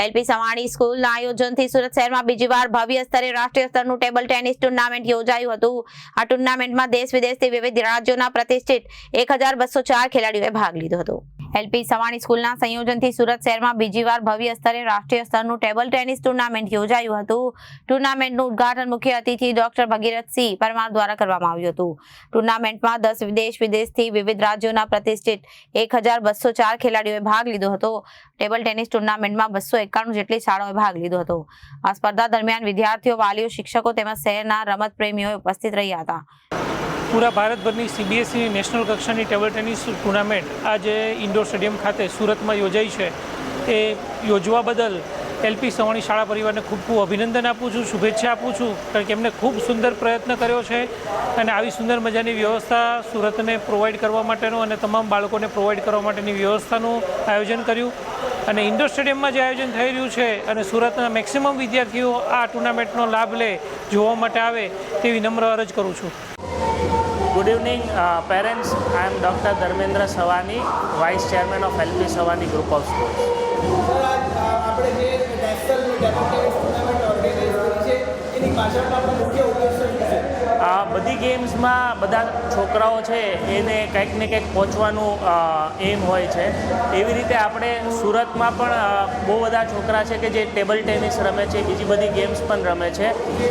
LP Savani સ્કૂલના આયોજનથી સુરત શહેરમાં બીજી વાર ભવ્ય સ્તરે રાષ્ટ્રીય સ્તરનું ટેબલ ટેનિસ ટુર્નામેન્ટ યોજાયું હતું. આ ટુર્નામેન્ટમાં દેશ વિદેશથી વિવિધ રાજ્યોના પ્રતિષ્ઠિત એક ખેલાડીઓએ ભાગ લીધો હતો. એલપી સવાણી સ્કૂલના સંયોજનથી સુરત શહેરમાં બીજી વાર ભવ્ય સ્તરે રાષ્ટ્રીય સ્તરનું ટેબલ ટેનિસ ટુર્નામેન્ટ યોજાયું હતું. ટુર્નામેન્ટનું ઉદ્ઘાટન મુખ્ય અતિથિ ડોક્ટર ભગીરથસિંહ પરમાર દ્વારા કરવામાં આવ્યું હતું. ટુર્નામેન્ટમાં દસ વિદેશ વિદેશથી વિવિધ રાજ્યોના પ્રતિષ્ઠિત એક ખેલાડીઓએ ભાગ લીધો હતો. ટેબલ ટેનિસ ટુર્નામેન્ટમાં બસો એકાણું જેટલી શાળાઓએ ભાગ લીધો હતો. આ સ્પર્ધા દરમિયાન વિદ્યાર્થીઓ, વાલીઓ, શિક્ષકો તેમજ શહેરના રમત પ્રેમીઓ ઉપસ્થિત રહ્યા હતા. પૂરા ભારતભરની સીબીએસઈ નેશનલ કક્ષાની ટેબલ ટેનિસ ટુર્નામેન્ટ આજે ઇન્ડોર સ્ટેડિયમ ખાતે સુરતમાં યોજાઈ છે. એ યોજવા બદલ એલપી સવાણી શાળા પરિવારને ખૂબ ખૂબ અભિનંદન આપું છું, શુભેચ્છા આપું છું, કારણ કે એમને ખૂબ સુંદર પ્રયત્ન કર્યો છે અને આવી સુંદર મજાની વ્યવસ્થા સુરતને પ્રોવાઈડ કરવા માટેનું અને તમામ બાળકોને પ્રોવાઈડ કરવા માટેની વ્યવસ્થાનું આયોજન કર્યું. અને ઇન્ડોર સ્ટેડિયમમાં જે આયોજન થઈ રહ્યું છે અને સુરતના મેક્સિમમ વિદ્યાર્થીઓ આ ટુર્નામેન્ટનો લાભ લે, જોવા માટે આવે તેવી નમ્ર અરજ કરું છું. Good evening, uh, parents. I am Dr. Dharmendra Savani, Vice Chairman of LP Savani Group of ગેમ્સમાં બધા છોકરાઓ છે, એને કંઈક ને કંઈક પહોંચવાનું એમ હોય છે. એવી રીતે આપણે સુરતમાં પણ બહુ બધા છોકરા છે કે જે ટેબલ ટેનિસ રમે છે, બીજી બધી ગેમ્સ પણ રમે છે.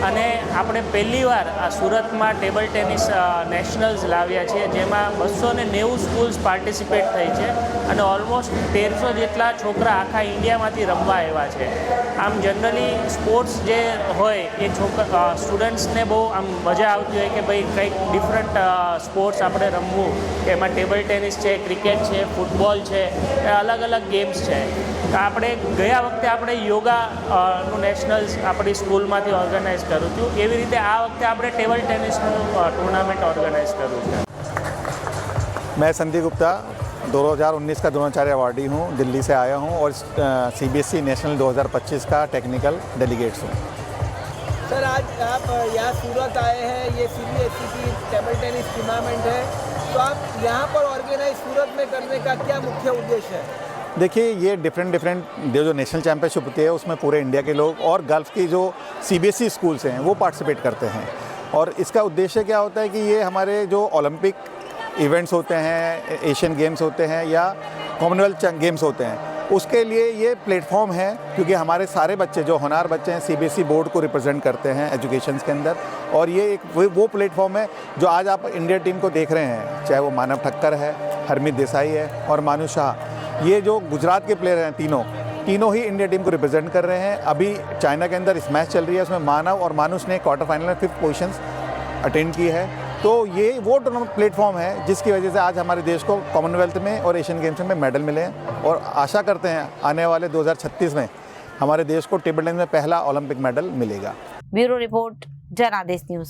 અને આપણે પહેલીવાર આ સુરતમાં ટેબલ ટેનિસ નેશનલ્સ લાવ્યા છીએ જેમાં બસો ને નેવું સ્કૂલ્સ પાર્ટિસિપેટ થઈ છે અને ઓલમોસ્ટ તેરસો જેટલા છોકરા આખા ઇન્ડિયામાંથી રમવા આવ્યા છે. આમ જનરલી સ્પોર્ટ્સ જે હોય, એ છોકરા સ્ટુડન્ટ્સને બહુ આમ મજા આવતી હોય કે ભાઈ કંઈક ડિફરન્ટ સ્પોર્ટ્સ આપણે રમવું કે એમાં ટેબલ ટેનિસ છે ક્રિકેટ છે ફૂટબોલ છે એ અલગ અલગ ગેમ્સ છે તો આપણે ગયા વખતે આપણે યોગા અ, નું નેશનલ્સ આપણી સ્કૂલમાંથી ઓર્ગેનાઇઝ કર્યું હતું એવી રીતે આ વખતે આપણે ટેબલ ટેનિસનું ટુર્નામેન્ટ ઓર્ગેનાઇઝ કર્યું છે मैं संदीप गुप्ता 2019 का द्रोणाचार्य अवार्डी हूँ दिल्ली से आया हूँ और सीबीएसई नेशनल 2025 का टेक्निकल डेलीगेट्स हूँ सर, आज आप यहाँ सूरत आए हैं। ये सी बी एस की टेबल टेनिस टूर्नामेंट है। तो आप यहाँ पर ऑर्गेनाइज सूरत में करने का क्या मुख्य उद्देश्य है? देखिए, ये डिफरेंट डिफरेंट जो नेशनल चैम्पियनशिप होती है, उसमें पूरे इंडिया के लोग और गल्फ की जो सीबीएसई स्कूल्स हैं, वो पार्टिसिपेट करते हैं। और इसका उद्देश्य क्या होता है कि ये हमारे जो ओलंपिक इवेंट्स होते हैं एशियन गेम्स होते हैं या कॉमनवेल्थ गेम्स होते हैं उसके लिए ये प्लेटफॉर्म है, क्योंकि हमारे सारे बच्चे, जो होनार बच्चे हैं सीबीएसई बोर्ड को रिप्रेजेंट करते हैं एजुकेशन के अंदर। और ये एक, वो- वो प्लेटफॉर्म है, जो आज आप इंडिया टीम को देख रहे हैं, चाहे वो मानव ठक्कर है, हरमीत देसाई है, और मानु शाह। ये जो गुजरात के प्लेयर हैं तीनों तीनों ही इंडिया टीम को रिप्रेजेंट कर रहे हैं। अभी चाइना के अंदर इस मैच चल रही है, उसमें मानव और मानुष ने क्वार्टर फाइनल में फिफ्थ पोजीशन अटेंड की है। तो ये वो प्लेटफॉर्म है, जिसकी वजह से आज हमारे देश को कॉमनवेल्थ में और एशियन गेम्स में मेडल मिले हैं। और आशा करते हैं, आने वाले 2036 में हमारे देश को टेबल टेनिस में पहला ओलंपिक मेडल मिलेगा। Bureau report, Janadesh news.